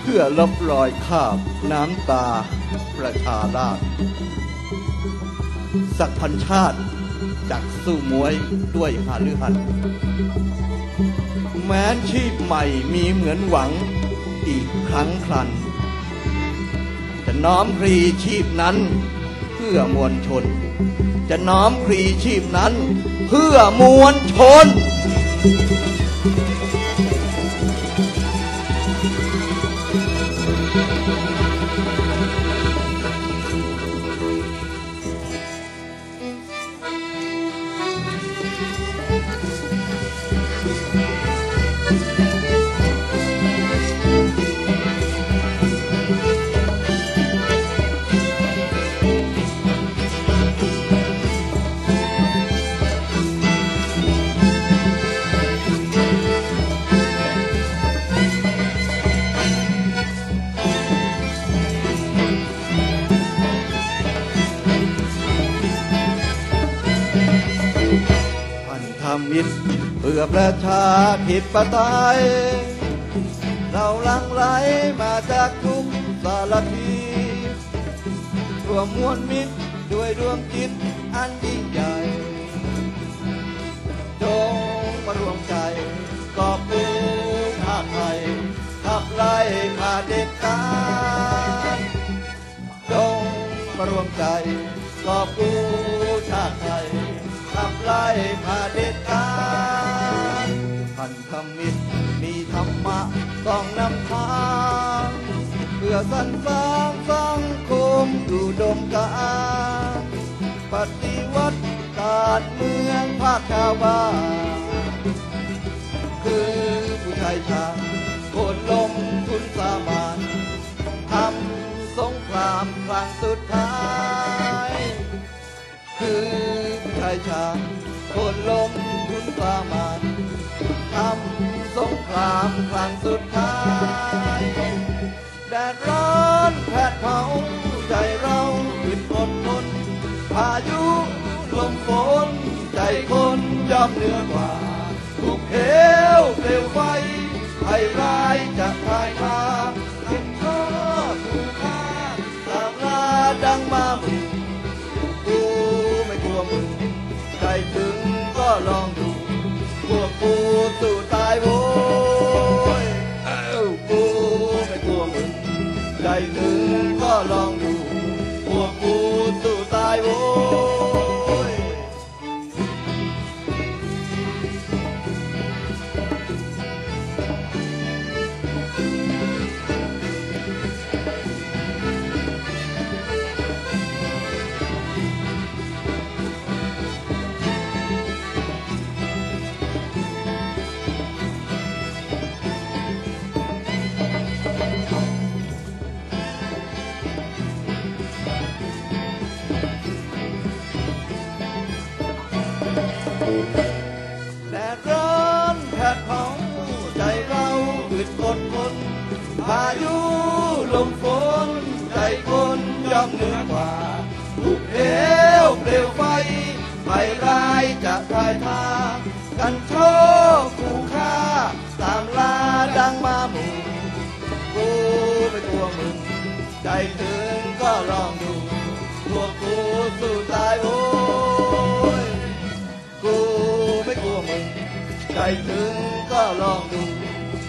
เพื่อลบรอยคาบน้ำตาประชาราษฎร์สักพันชาติจากสู้มวยด้วยหาลือหันแม้ชีพใหม่มีเหมือนหวังอีกครั้งครันจะน้อมพรีชีพนั้น เพื่อมวลชน จะน้อมพรีชีพนั้น เพื่อมวลชนพัน พื่อประชาธิปไตยเราลังไหลมาจากทุกสารทีรวมมวลมิตรด้วยดวงจิตอันยิ่งใหญ่จงมารวมใจกอบกู้ชาติไทยขับไล่มาเด็ดขาดจงมารวมใจกอบกู้ชาติไทยขับไล่มาเด็ดขาด พันธมิตร มีธรรมะต้องนำทางเพื่อสรรสร้างสังคมดูดมการปฏิวัติการเมืองภาคชาวบ้านคือผู้ชายชาโคนลงทุนสามานทำสงครามครั้งสุดท้าย คือผู้ชายชาโคนลงทุนสามาน ทำสงครามครั้งสุดท้าย แดดร้อนแผดเผาใจเราขึ้นอดทนพายุลมฝนใจคนยอมเหนือกว่า ใจ แดดร้อนแผดเผาใจเราอึดอดทนพายุลมฝนใจคนย่อมเหนือกว่าถูกเหวเปลวไฟไฟร้ายจะทายทากันโชคคู่ค่าตามลาดังมาหมู่กูไม่กลัวมึง ใจถึงก็ลองดูพวกกูสู้ตายโว้ ถึงก็ลองดู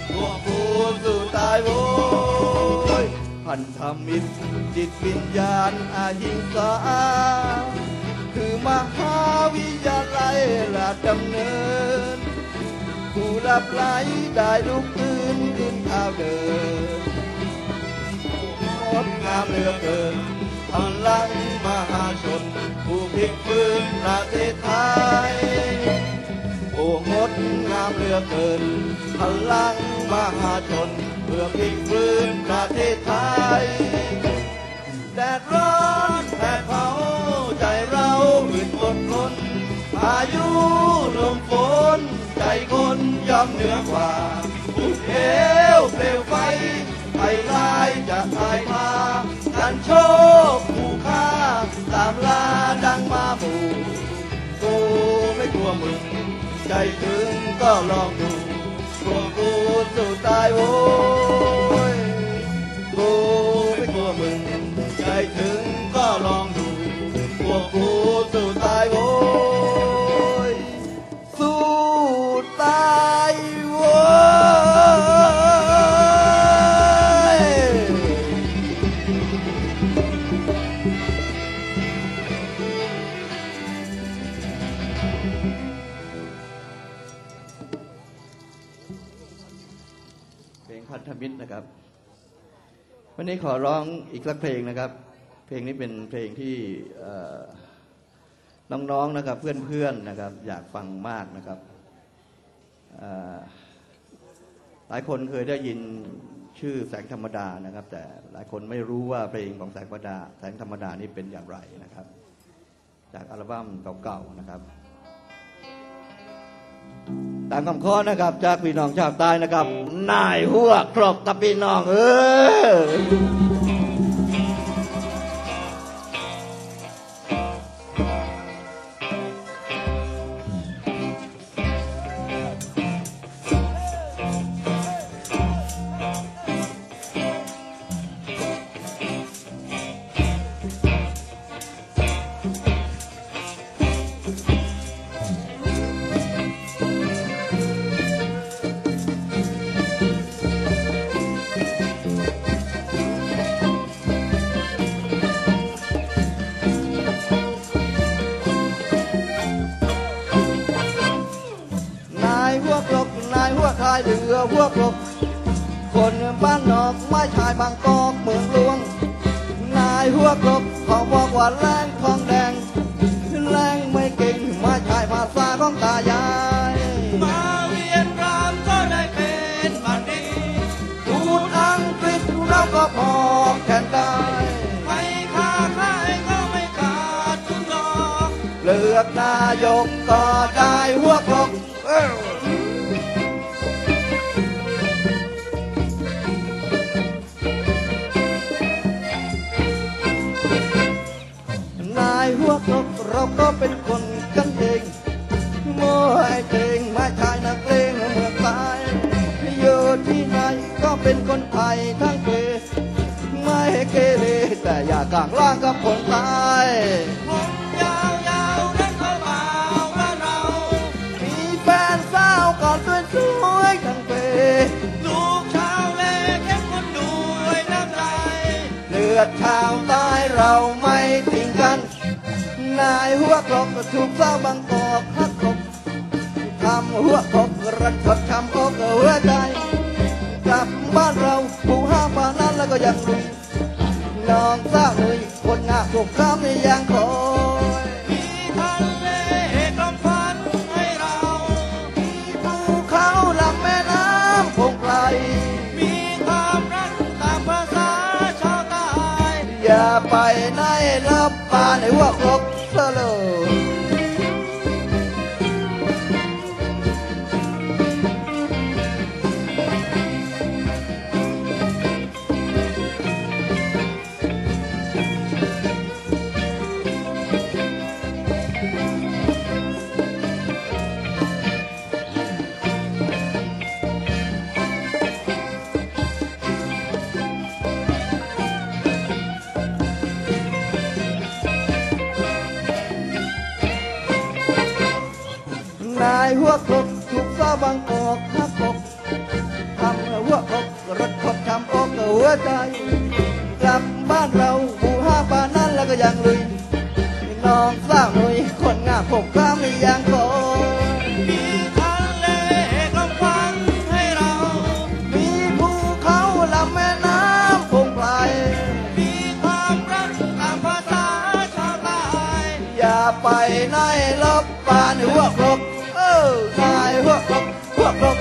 พวกกูสู้ตายโว้ยพันธมิตรจิตวิญญาณอาหิงสาคือมหาวิทยาลัยราชดำเนิน ผู้รับไหลได้ลุกขึ้นขึ้นข้าวเดินงดงามเหลือเกินพลังมหาชน ผู้พลิกฟื้นประเทศไทย งดงามเหลือเกิน พลังมหาชน เพื่อพลิกฟื้นประเทศไทย แดดร้อนแผดเผาใจเราอึดอดทนพายุลมฝนใจคนย่อมเหนือกว่าภูเหวเปลวไฟไฟลายจะทายพากันโชคผู้ฆ่าตามลาดังมาหมู่กู ไม่กลัวมึงใจถึงก็ลองดูพวกกูสู้ตายโว้ วันนี้ขอร้องอีกสักเพลงนะครับ เพลงนี้เป็นเพลงที่น้องๆนะครับเพื่อนๆนะครับ อยากฟังมากนะครับหลายคนเคยได้ยินชื่อแสงธรรมดานะครับ แต่หลายคนไม่รู้ว่าเพลงของแสงธรรมดา แสงธรรมดานี่เป็นอย่างไรนะครับ จากอัลบั้มเก่าๆนะครับ ตามคำข้อนะครับ จากพี่น้องชาวใต้นะครับนายหัวครอกกับพี่น้องเออ คายเรือหัวครกคนบ้านนอกไม่ชายบางกอกเมืองหลวง นายหัวครกเขาบอกว่าแรงทองแดงแรงไม่เก่งไม่ชายภาษาของตายายมาเวียนรามก็ได้เป็นบัณฑิตพูดอังกฤษเราก็พอแข่งได้ไม่ค้าขายก็ไม่ขาดทุนดอกเลือกนายกก็ได้หัวายหัวครกเราก็เป็นคนกันเองโม่ไอเองมาชายนักเลงเมืองตายอยู่ที่ไหนก็เป็นคนไทยทั้งเพไม่เกเรแต่อย่ากลางล่างกับคนตายผมยาวนั้นเขาเบาบ้านเรามีแฟนสาวก่อนสวยทั้งเพลูกชาวเลแค่คนด้วยน้ำใจเลือดชาวใต้เราไม่ นนายหัวครกก็ถูกสาวบางกอกหักครกทำหัวครกรัดกดช้ำอกหัวใจกลับบ้านเราผู้ห้าปานนั้นแล้วก็ยังลุยน้องสาวเลยคนงามถูกข้ามในยังคอยมีทะเลกำพันให้เราภูเขาลำแม่น้ำคงไกลมีความรักตามภาษาชาวใต้อย่าไปไหนรับปานในหัวครก เายหัวคลกถูกสาบางกอกหักครกทำหัวอกรถคดช้ำอกหัวใจกลับบ้านเราหูห้าปานั้นแล้วก็ยังลุยน้องสาวหนุ่ยคนงามผมข้าไม่ยัง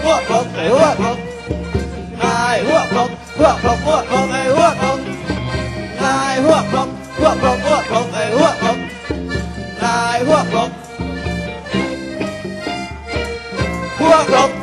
หัวครกหัวครกไอ้หัวครกนายหัวครกหัวครก